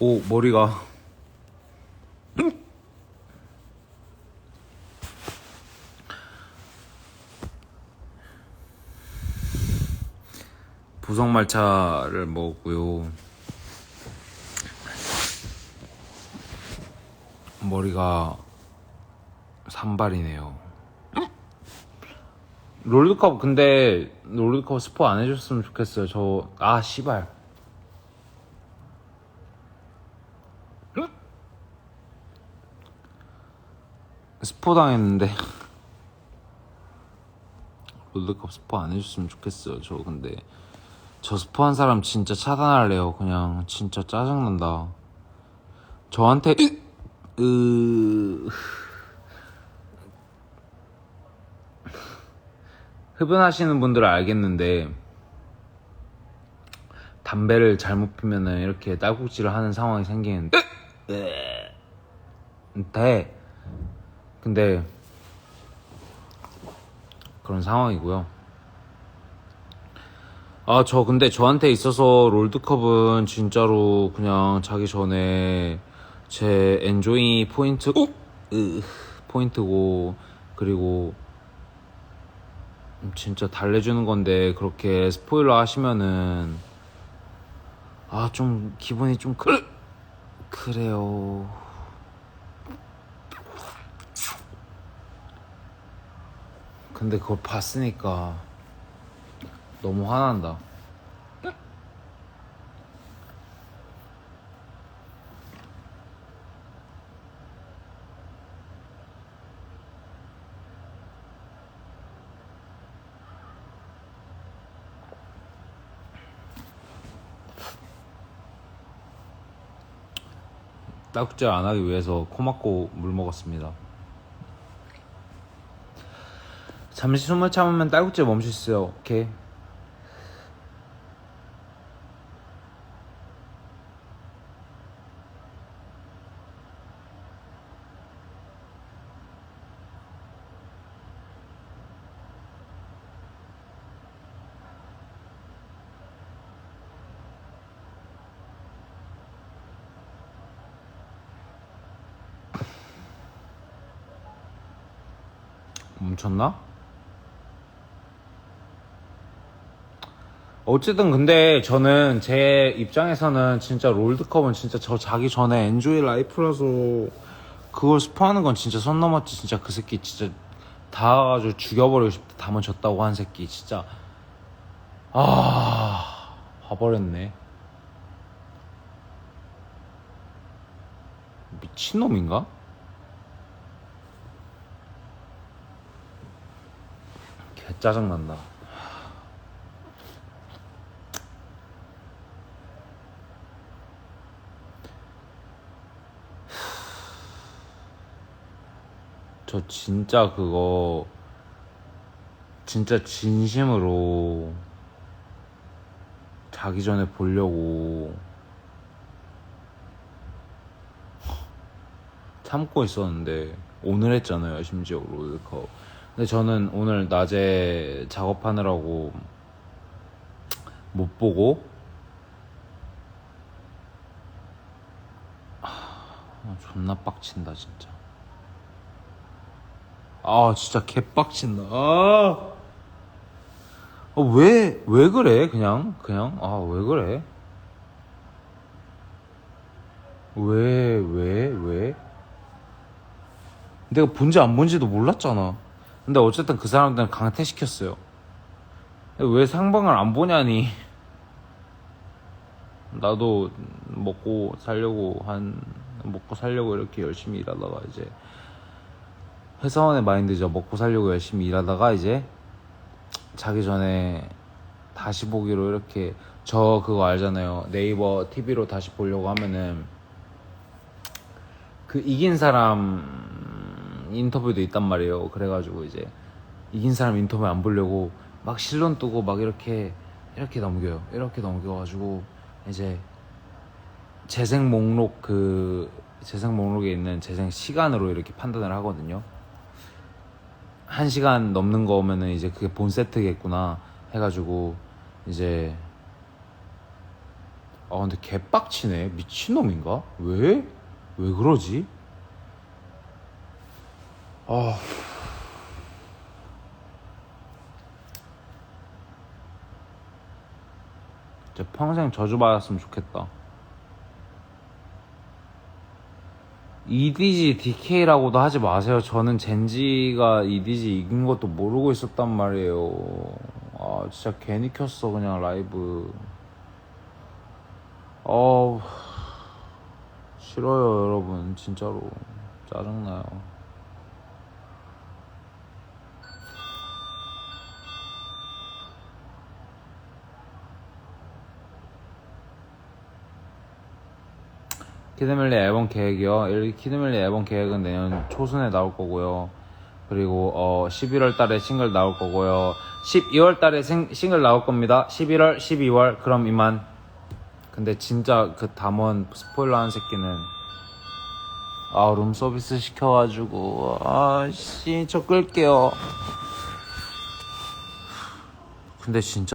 오 머리가 부석말차를 먹었고요. 머리가 산발이네요. 롤드컵 근데 롤드컵 스포 안 해줬으면 좋겠어요. 저 아 씨발. 스포 당했는데 롤드컵 스포 안 해줬으면 좋겠어요. 저 근데 저 스포 한 사람 진짜 차단할래요. 그냥 진짜 짜증난다. 저한테 으... 흡연하시는 분들은 알겠는데 담배를 잘못 피면은 이렇게 딸꾹질을 하는 상황이 생기는데 돼. 근데 그런 상황이고요. 아, 저 근데 저한테 있어서 롤드컵은 진짜로 그냥 자기 전에 제 엔조이 포인트 으, 포인트고 그리고 진짜 달래주는 건데 그렇게 스포일러 하시면은 아 좀 기분이 좀 그, 그래요. 근데 그걸 봤으니까 너무 화난다. 딸꾹질 안 하기 위해서 코 막고 물 먹었습니다. 잠시 숨을 참으면 딸꾹질 멈출 수 있어요. 오케이. 멈췄나? 어쨌든 근데 저는 제 입장에서는 진짜 롤드컵은 진짜 저 자기 전에 엔조이 라이프라서 그걸 스포하는 건 진짜 선 넘었지. 진짜 그 새끼 진짜 다 아주 죽여버리고 싶다 다 먼쳤다고 한 새끼 진짜. 아 봐버렸네. 미친놈인가? 개 짜증난다 저 진짜 그거 진짜 진심으로 자기 전에 보려고 참고 있었는데 오늘 했잖아요 심지어 롤드컵 근데 저는 오늘 낮에 작업하느라고 못 보고 아, 존나 빡친다 진짜 아 진짜 개빡친다. 아. 아, 왜, 왜 그래 그냥? 그냥? 아 왜 그래? 왜 왜, 왜? 내가 본지 안 본지도 몰랐잖아. 근데 어쨌든 그 사람들은 강퇴시켰어요. 왜 상방을 안 보냐니? 나도 먹고 살려고 한 먹고 살려고 이렇게 열심히 일하다가 이제 회사원의 마인드죠. 먹고 살려고 열심히 일하다가 이제 자기 전에 다시 보기로 이렇게 저 그거 알잖아요. 네이버 TV로 다시 보려고 하면은 그 이긴 사람 인터뷰도 있단 말이에요. 그래가지고 이제 이긴 사람 인터뷰 안 보려고 막 실론 뜨고 막 이렇게 이렇게 넘겨요. 이렇게 넘겨가지고 이제 재생 목록 그 재생 목록에 있는 재생 시간으로 이렇게 판단을 하거든요. 한 시간 넘는 거면은 이제 그게 본 세트겠구나 해가지고 이제 아 근데 개빡치네 미친놈인가? 왜? 왜 그러지? 아 진짜 평생 저주받았으면 좋겠다 EDG DK라고도 하지 마세요. 저는 젠지가 EDG 이긴 것도 모르고 있었단 말이에요. 아 진짜 괜히 켰어 그냥 라이브. 어우 싫어요 여러분. 진짜로. 짜증나요 키드밀리 앨범 계획이요. 일- 키드밀리 앨범 계획은 내년 초순에 나올 거고요. 그리고 어 11월 달에 싱글 나올 거고요. 12월 달에 싱, 싱글 나올 겁니다. 11월, 12월 그럼 이만. 근데 진짜 그 담원 스포일러 한 새끼는 아 룸 서비스 시켜가지고 아씨 저 끌게요. 근데 진짜